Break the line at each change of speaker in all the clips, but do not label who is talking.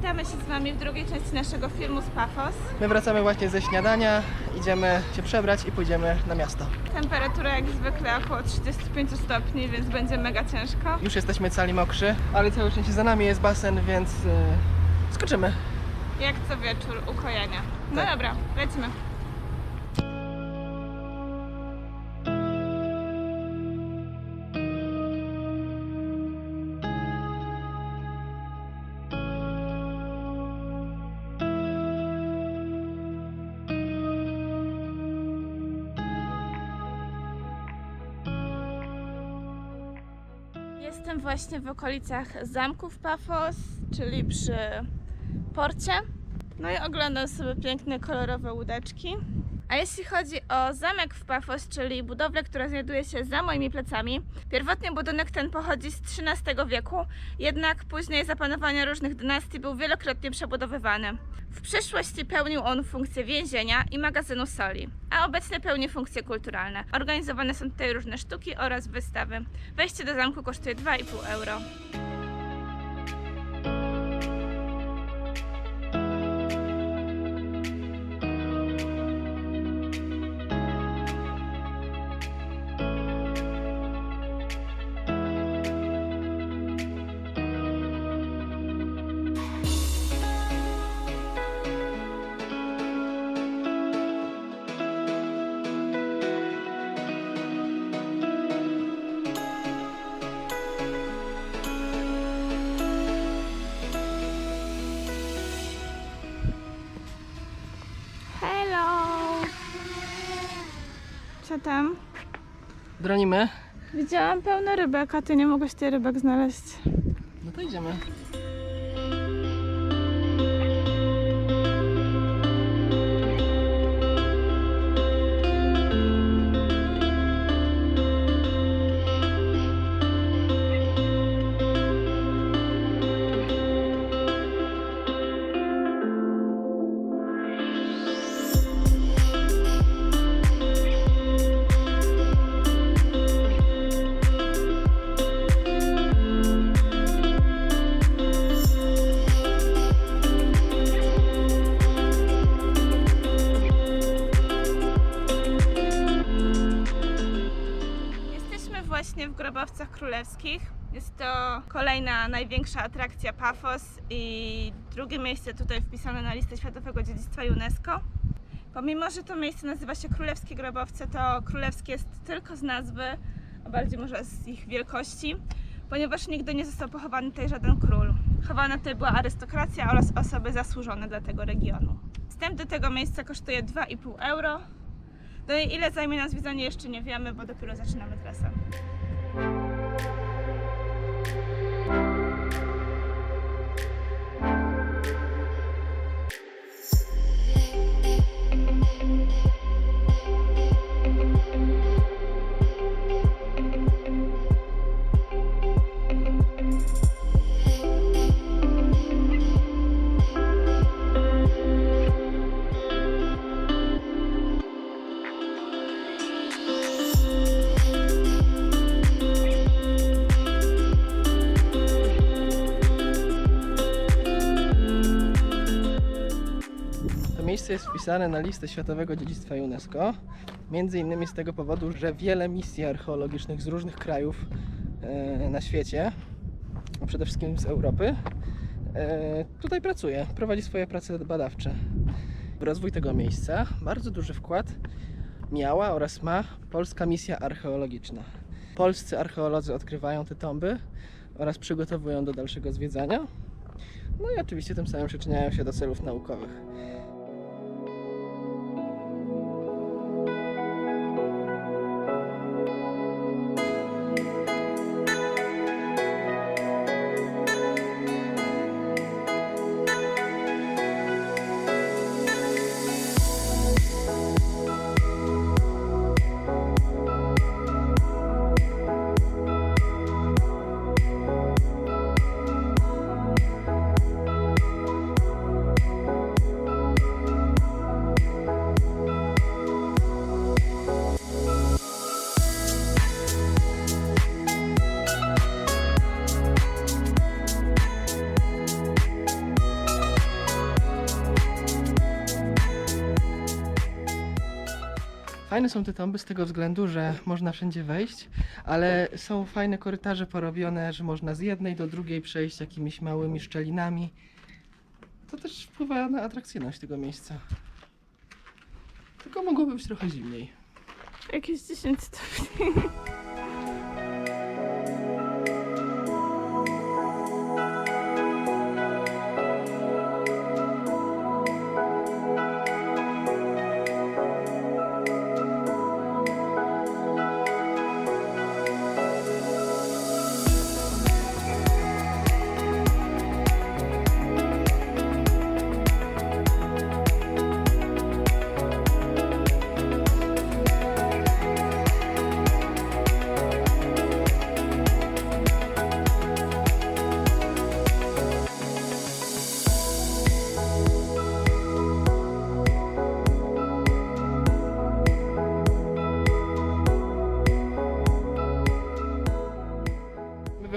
Witamy się z Wami w drugiej części naszego filmu z Pafos.
My wracamy właśnie ze śniadania, idziemy się przebrać i pójdziemy na miasto.
Temperatura jak zwykle około 35 stopni, więc będzie mega ciężko.
Już jesteśmy cali mokrzy, ale całe szczęście za nami jest basen, więc yy, skoczymy.
Jak co wieczór ukojenia. No
Tak.
dobra, lecimy. Jestem właśnie w okolicach zamków Pafos, czyli przy porcie. No i oglądam sobie piękne, kolorowe łódeczki. A jeśli chodzi o zamek w Pafos, czyli budowlę, która znajduje się za moimi plecami, pierwotnie budynek ten pochodzi z XIII wieku, jednak później za panowania różnych dynastii był wielokrotnie przebudowywany. W przyszłości pełnił on funkcję więzienia i magazynu soli, a obecnie pełni funkcje kulturalne. Organizowane są tutaj różne sztuki oraz wystawy. Wejście do zamku kosztuje 2,5 euro. Co tam?
Dronimy?
Widziałam pełno rybek, a ty nie mogłeś tej rybek znaleźć.
No to idziemy.
Właśnie w Grobowcach Królewskich. Jest to kolejna największa atrakcja Pafos i drugie miejsce tutaj wpisane na listę Światowego Dziedzictwa UNESCO. Pomimo, że to miejsce nazywa się Królewskie Grobowce, to królewskie jest tylko z nazwy, a bardziej może z ich wielkości, ponieważ nigdy nie został pochowany tutaj żaden król. Chowana tutaj była arystokracja oraz osoby zasłużone dla tego regionu. Wstęp do tego miejsca kosztuje 2,5 euro, no i ile zajmie nas zwiedzanie jeszcze nie wiemy, bo dopiero zaczynamy trasę.
Miejsce jest wpisane na listę Światowego Dziedzictwa UNESCO. Między innymi z tego powodu, że wiele misji archeologicznych z różnych krajów e, na świecie, przede wszystkim z Europy, e, tutaj pracuje, prowadzi swoje prace badawcze. W rozwój tego miejsca bardzo duży wkład miała oraz ma polska misja archeologiczna. Polscy archeolodzy odkrywają te tomby oraz przygotowują do dalszego zwiedzania. No i oczywiście tym samym przyczyniają się do celów naukowych. Fajne są te tomby z tego względu, że można wszędzie wejść, ale są fajne korytarze porobione, że można z jednej do drugiej przejść jakimiś małymi szczelinami. To też wpływa na atrakcyjność tego miejsca. Tylko mogłoby być trochę zimniej.
Jakieś 10 stopni.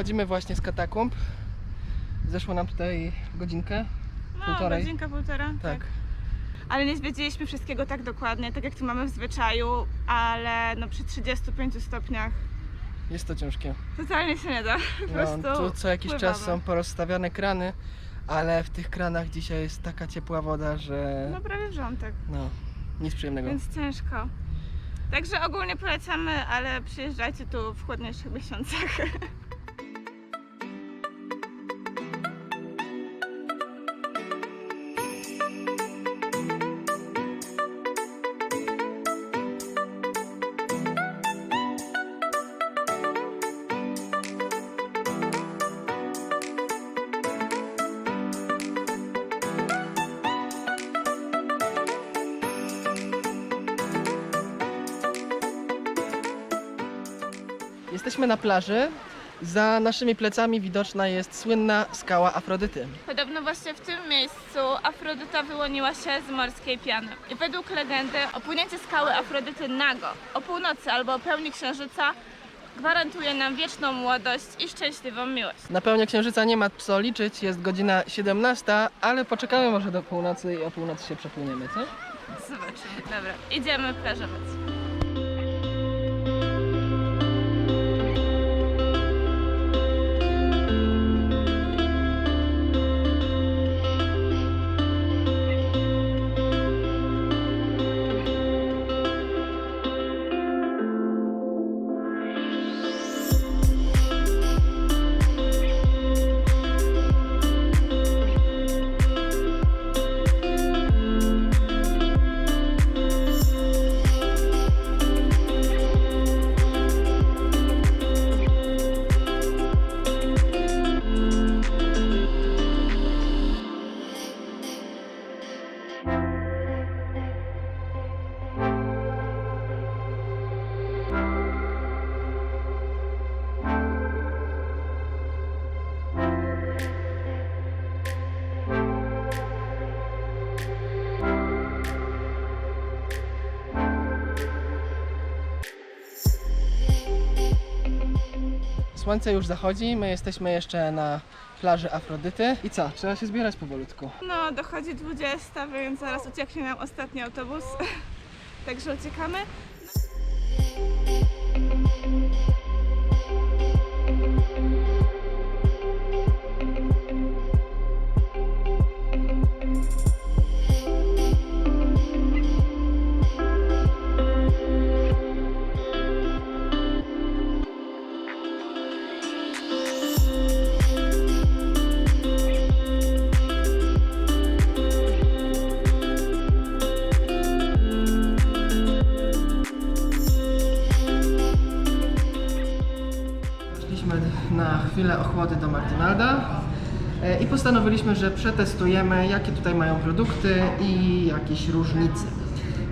Wychodzimy właśnie z katakumb. Zeszło nam tutaj godzinkę.
No,
Półtorej.
godzinka, półtora.
Tak.
Ale nie zwiedziliśmy wszystkiego tak dokładnie, tak jak to mamy w zwyczaju, ale no przy 35 stopniach
Jest to ciężkie.
totalnie się nie da. Po
No,
prostu
tu co jakiś czas
pływamy.
są porozstawiane krany, ale w tych kranach dzisiaj jest taka ciepła woda, że
No prawie wrzątek,
no, nic przyjemnego.
więc ciężko. Także ogólnie polecamy, ale przyjeżdżajcie tu w chłodniejszych miesiącach.
Jesteśmy na plaży. Za naszymi plecami widoczna jest słynna skała Afrodyty.
Podobno właśnie w tym miejscu Afrodyta wyłoniła się z morskiej piany. I według legendy opłynięcie skały Afrodyty nago o północy albo o pełni księżyca gwarantuje nam wieczną młodość i szczęśliwą miłość.
Na pełni księżyca nie ma co liczyć, jest godzina 17, ale poczekamy może do północy i o północy się przepłyniemy, co?
Zobaczymy. Dobra, idziemy plażować.
Słońce już zachodzi, my jesteśmy jeszcze na plaży Afrodyty. I co? Trzeba się zbierać powolutku.
No, dochodzi 20, więc zaraz ucieknie nam ostatni autobus. Także uciekamy.
Poszliśmy do McDonalda e, i postanowiliśmy, że przetestujemy, jakie tutaj mają produkty i jakieś różnice.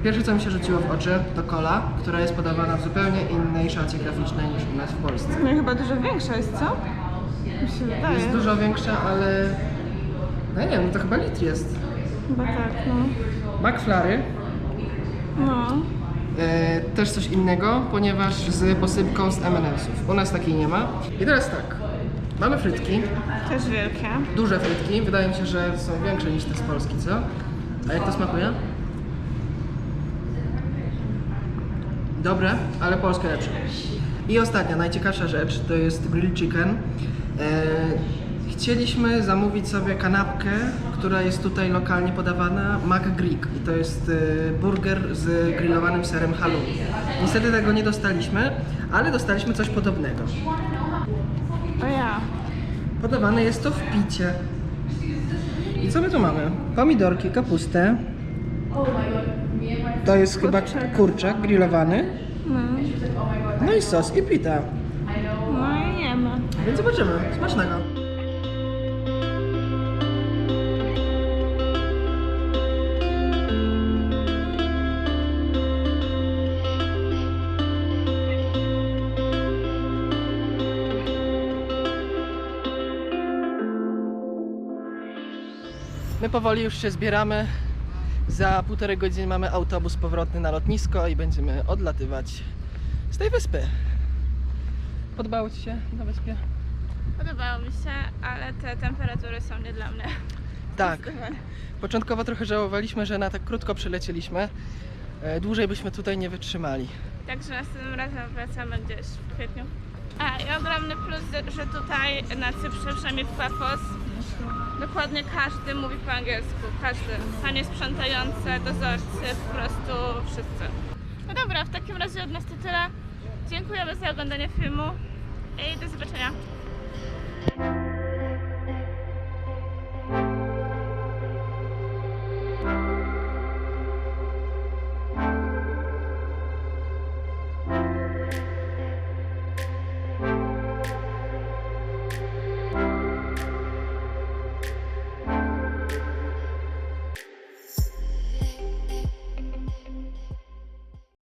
Pierwsze, co mi się rzuciło w oczy, to cola, która jest podawana w zupełnie innej szacie graficznej niż u nas w Polsce.
No i chyba dużo większa jest, co? Mi się wydaje.
Jest dużo większa, ale... No nie wiem, no to chyba litr jest.
Chyba tak, no.
McFlary
No.
e, też coś innego, ponieważ z posypką z M&M'sów. U nas takiej nie ma. I teraz tak, mamy frytki,
Też wielkie.
duże frytki, wydaje mi się, że są większe niż te z Polski, co? A jak to smakuje? Dobre, ale polskie lepsze. I ostatnia, najciekawsza rzecz to jest grilled chicken. E, chcieliśmy zamówić sobie kanapkę, która jest tutaj lokalnie podawana, McGreek. I to jest e, burger z grillowanym serem halloumi. Niestety tego nie dostaliśmy, ale dostaliśmy coś podobnego. Podawane jest to w picie. I co my tu mamy? Pomidorki, kapustę. To jest chyba kurczak grillowany.
No,
No i sos i pita.
no i ma.
Więc zobaczymy. Smacznego. My powoli już się zbieramy. Za półtorej godziny mamy autobus powrotny na lotnisko i będziemy odlatywać z tej wyspy. Podobało Ci się na wyspie?
Podobało mi się, ale te temperatury są nie dla mnie.
Tak. Początkowo trochę żałowaliśmy, że na tak krótko przylecieliśmy. E, Dłużej byśmy tutaj nie wytrzymali.
Także następnym razem wracamy gdzieś w kwietniu. A i ogromny plus, że tutaj na Cyprze, przynajmniej w Pafos, dokładnie każdy mówi po angielsku. Każdy. Panie sprzątające, dozorcy, po prostu wszyscy. No dobra, w takim razie od nas to tyle. Dziękujemy za oglądanie filmu i do zobaczenia.